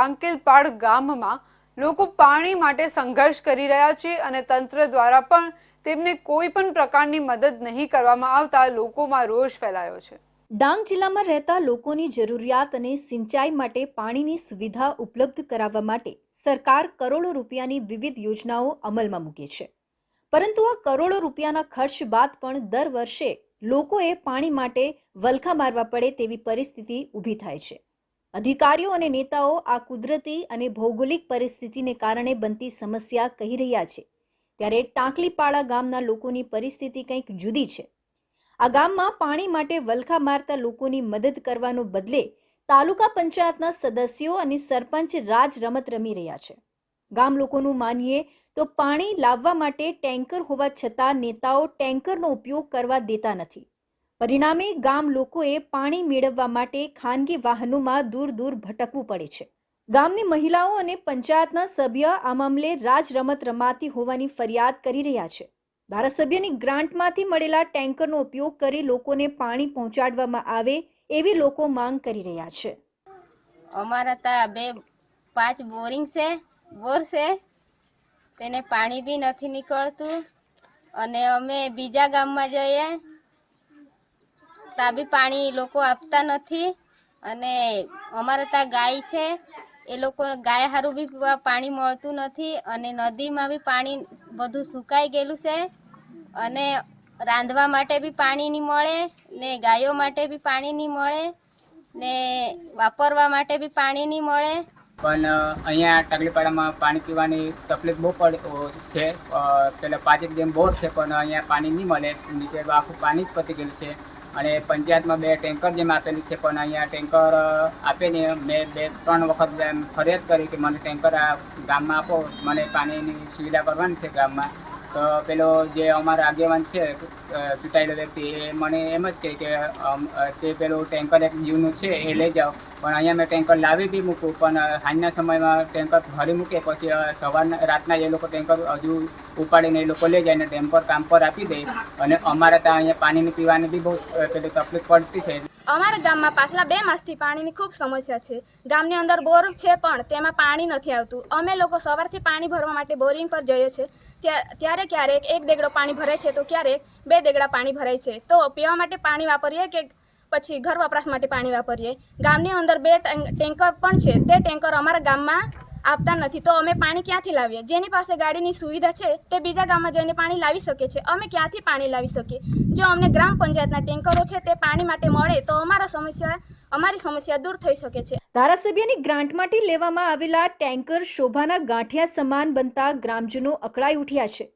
ટાંકેલપાડ ગામમાં લોકો પાણી માટે સંઘર્ષ કરી રહ્યા છે અને તંત્ર દ્વારા પણ તેમને કોઈ પણ પ્રકારની મદદ નહીં કરવામાં આવતા લોકોમાં રોષ ફેલાયો છે. ડાંગ જિલ્લામાં રહેતા લોકોની જરૂરિયાત અને સિંચાઈ માટે પાણીની સુવિધા ઉપલબ્ધ કરાવવા માટે સરકાર કરોડો રૂપિયાની વિવિધ યોજનાઓ અમલમાં મૂકે છે. પરંતુ આ કરોડો રૂપિયાના ખર્ચ બાદ પણ દર વર્ષે લોકોએ પાણી માટે વલખા મારવા પડે તેવી પરિસ્થિતિ ઊભી થાય છે. અધિકારીઓ અને નેતાઓ આ કુદરતી અને ભૌગોલિક પરિસ્થિતિને કારણે બનતી સમસ્યા કહી રહ્યા છે. ત્યારે ટાંકલીપાડા ગામના લોકોની પરિસ્થિતિ કંઈક જુદી છે. આ ગામમાં પાણી માટે વલખા મારતા લોકોની મદદ કરવાનો બદલે તાલુકા પંચાયતના સદસ્યો અને સરપંચ રાજ રમત રમી રહ્યા છે. ગામ લોકોનું માનીએ તો પાણી લાવવા માટે ટેન્કર હોવા છતાં નેતાઓ ટેન્કરનો ઉપયોગ કરવા દેતા નથી. પરિણામે ગામ લોકોએ પાણી મેળવવા માટે ખાનગી વાહનોમાં દૂર દૂર ભટકવું પડે છે. ગામની મહિલાઓ અને પંચાયતના સભ્ય આ મામલે રાજ રમત રમાતી હોવાની ફરિયાદ કરી રહ્યા છે. ધારાસભ્યની ગ્રાન્ટમાંથી મળેલા ટેન્કરનો ઉપયોગ કરી લોકોને પાણી પહોંચાડવામાં આવે એવી લોકો માંગ કરી રહ્યા છે. અમારા ત્યાં બે પાંચ બોરિંગ છે, બોર છે, તેને પાણી બી નથી નીકળતું અને અમે બીજા ગામમાં જઈએ ત્યાં બી પાણી લોકો આપતા નથી અને અમારે ત્યાં ગાય છે. એ લોકો ગાય સારું બી પાણી મળતું નથી અને નદીમાં બી પાણી બધું સુકાઈ ગયેલું છે અને રાંધવા માટે બી પાણી નહીં મળે ને ગાયો માટે બી પાણી નહીં મળે ને વાપરવા માટે બી પાણી નહીં મળે. પણ અહીંયા ટગલીપાડામાં પાણી પીવાની તકલીફ બહુ પડ છે. પેલા પાંચેક જેમ બોર છે પણ અહીંયા પાણી નહીં મળે, નીચે આખું પાણી જ પતી ગયેલું છે. અને પંચાયતમાં બે ટેન્કર જેમ આપેલી છે પણ અહીંયા ટેન્કર અ, આપે ને. મેં બે ત્રણ વખત ફરિયાદ કરી કે મને ટેન્કર આ ગામમાં આપો મને પાણીની સુવિધા કરવાની છે ગામમાં. તો પેલો જે અમારા આગેવાન છે ચૂંટાયેલો વ્યક્તિ, એ મને એમ જ કહે કે તે પેલું ટેન્કર એક જીવનું છે, એ લઈ જાઓ. પણ અહીંયા મેં ટેન્કર લાવી બી મૂકું, પણ હાલના સમયમાં ટેન્કર ભરી મૂકે, પછી સવારના, રાતના એ લોકો ટેન્કર હજુ ઉપાડીને એ લોકો લઈ જાય ને ટેમ્પર કામ પર આપી દે. અને અમારે ત્યાં અહીંયા પાણીની પીવાની બી બહુ પેલી તકલીફ પડતી છે. અમારા ગામમાં પાછલા બે માસથી પાણીની ખૂબ સમસ્યા છે. ગામની અંદર બોર છે પણ તેમાં પાણી નથી આવતું. અમે લોકો સવારથી પાણી ભરવા માટે બોરિંગ પર જઈએ છીએ ત્યાં- ત્યારે ક્યારેક એક દેગડો પાણી ભરાય છે તો ક્યારેક બે દેગડા પાણી ભરાય છે. તો પીવા માટે પાણી વાપરીએ કે પછી ઘર વપરાશ માટે પાણી વાપરીએ? ગામની અંદર બે ટેન્કર પણ છે. તે ટેન્કર અમારા ગામમાં આપતા નથી. તો અમે પાણી ક્યાંથી લાવીએ? જેની પાસે ગાડીની સુવિધા છે, તે બીજા ગામમાં જઈને પાણી લાવી શકે છે. અમે ક્યાંથી પાણી લાવી શકીએ? જો અમને ગ્રામ પંચાયતના ટેન્કરો છે, તે પાણી માટે મળે, તો અમારા સમસ્યા, અમારી સમસ્યા દૂર થઈ શકે છે. ધારાસભ્યની ગ્રાન્ટમાંથી લેવામાં આવેલા ટેન્કર શોભાના ગાંઠિયા સમાન બનતા ગ્રામજનો અકળાઈ ઉઠ્યા છે.